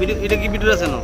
Video এটা কি video আছে না?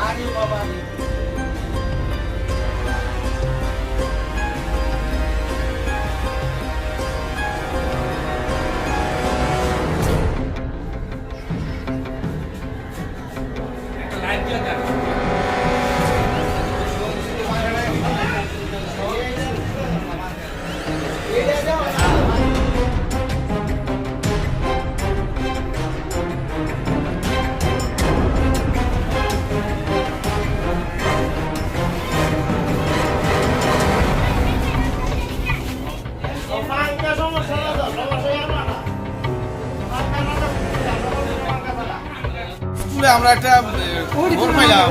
আরে বাবা। স্কুলে আমরা একটা আহ, খবর পাইলাম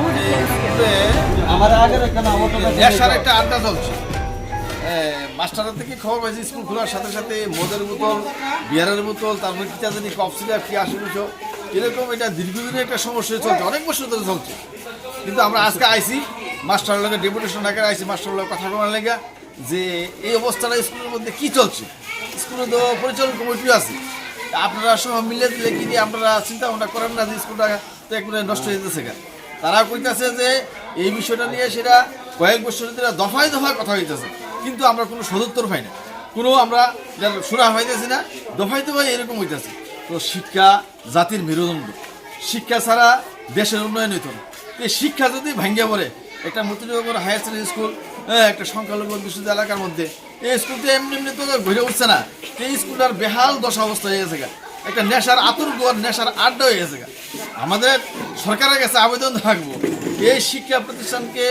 নেশার একটা আড্ডা চলছে। এ, মাস্টারের থেকে খবর পাইছি স্কুল খোলার সাথে সাথে মদের বোতল বিয়ারের বোতল তারপরে কি জানি কফ সিরাপ কি আসে কিছু। এরকম এটা দীর্ঘদিনের একটা সমস্যা চলছে অনেক বছর ধরে চলছে। কিন্তু আমরা আজকে আইছি মাস্টার লোকের ডেপুটেশন ডাকার আইসি মাস্টার লোক কথা বলার লেগে যে এই অবস্থাটা স্কুলের মধ্যে কি চলছে? স্কুলে তো পরিচালন কমিটিও আছে। আপনারা সব মিলে দিলে কি আপনারা চিন্তা ভাবনা করেন না যে স্কুলটা নষ্ট হয়ে যেতেছে তারা কইতেছে যে এই বিষয়টা নিয়ে সেটা কয়েক বছর ধরে দফায় দফায় কথা হইতেছে। কিন্তু আমরা কোনো সদুত্তর পাই না। কোনো আমরা সুরা পাইতেছি না দফায় দফায় এরকম হইতেছে। তো শিক্ষা জাতির মেরুদণ্ড। শিক্ষা ছাড়া দেশের উন্নয়ন হইত না। এই শিক্ষা যদি ভাঙ্গিয়া পড়ে একটা মতিনগর হায়ার সেকেন্ডারি স্কুল হ্যাঁ, একটা সংখ্যালঘু বিশুদ্ধ এলাকার মধ্যে এই স্কুলটা এমনি এমনি তো ঘুরে উঠছে না। এই স্কুলটার বেহাল দশা অবস্থা হয়ে গেছে। একটা নেশার আতুর গোয়ার নেশার আড্ডা হয়ে গেছে। আমাদের সরকারের কাছে আবেদন থাকব এই শিক্ষা প্রতিষ্ঠানকে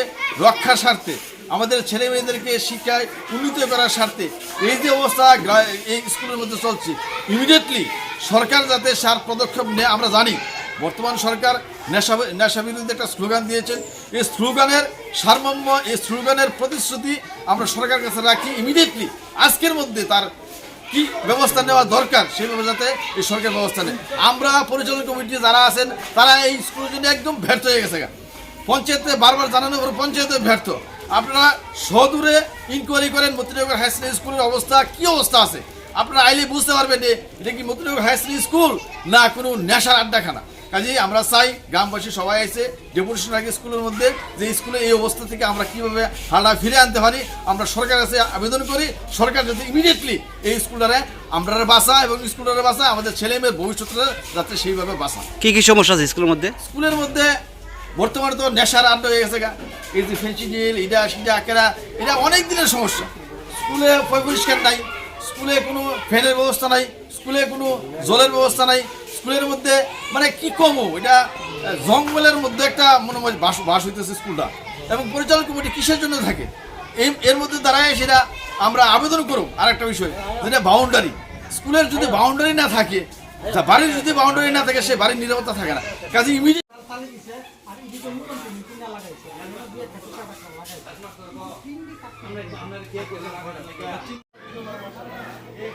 রক্ষার স্বার্থে, আমাদের ছেলে মেয়েদেরকে শিক্ষায় উন্নীত করার স্বার্থে এই যে অবস্থা এই স্কুলের মধ্যে চলছে ইমিডিয়েটলি সরকার যাতে সার পদক্ষেপ নেয়, আমরা জানি। বর্তমান সরকার নেশা নেশা বিরুদ্ধে একটা স্লোগান দিয়েছেন এই স্লোগানের সারমর্ম, এই স্লোগানের প্রতিশ্রুতি আমরা সরকারের কাছে রাখি ইমিডিয়েটলি আজকের মধ্যে তার কি ব্যবস্থা নেওয়া দরকার সেভাবে যাতে এই সরকার ব্যবস্থা নেয়? আমরা পরিচালন কমিটি যারা আছেন, তারা এই স্কুলের জন্য একদম ব্যর্থ হয়ে গেছে। পঞ্চায়েতে বারবার জানানোর পর পঞ্চায়েতে ব্যর্থ। আপনারা সদূরে ইনকোয়ারি করেন, মতিনগর হাই সেকেন্ডারি স্কুলের অবস্থা, কি অবস্থা আছে? আপনারা আইলে বুঝতে পারবেন এটা কি মতিনগর হাই সেকেন্ডারি স্কুল না কোনো নেশার আড্ডাখানা? কাজেই আমরা চাই গ্রামবাসী সবাই আছে ডেপুটেশন আগে স্কুলের মধ্যে যে স্কুলে এই অবস্থা থেকে আমরা কীভাবে হালটা ফিরে আনতে পারি আমরা সরকারের কাছে আবেদন করি সরকার যদি ইমিডিয়েটলি এই স্কুলটারে আমরা বাঁচা এবং স্কুলটারে বাঁচা আমাদের ছেলে মেয়ের ভবিষ্যৎটা যাতে সেইভাবে বাঁচা কি কি সমস্যা আছে স্কুলের মধ্যে? স্কুলের মধ্যে বর্তমানে তো নেশার আড্ডা হয়ে গেছে গা। এই যে ফেন্সিডিল এটা সেটা আকেরা এটা অনেক দিনের সমস্যা। স্কুলে পরিষ্কার নাই স্কুলে কোনো ফ্যানের ব্যবস্থা নাই স্কুলে কোনো জলের ব্যবস্থা নাই স্কুলের মধ্যে মানে কি কমো, এটা জঙ্গলের মধ্যে একটা মনে হয় বাস বাস হইতেছে স্কুলটা। এবং পরিচালন কমিটি কিসের জন্য থাকে? এই এর মধ্যে দাঁড়ায় সেটা আমরা আবেদন করব আর একটা বিষয়, যেটা বাউন্ডারি স্কুলের যদি বাউন্ডারি না থাকে বাড়ির যদি বাউন্ডারি না থাকে, সে বাড়ির নিরাপত্তা থাকে না। কাজে ইমিডিয়েট এই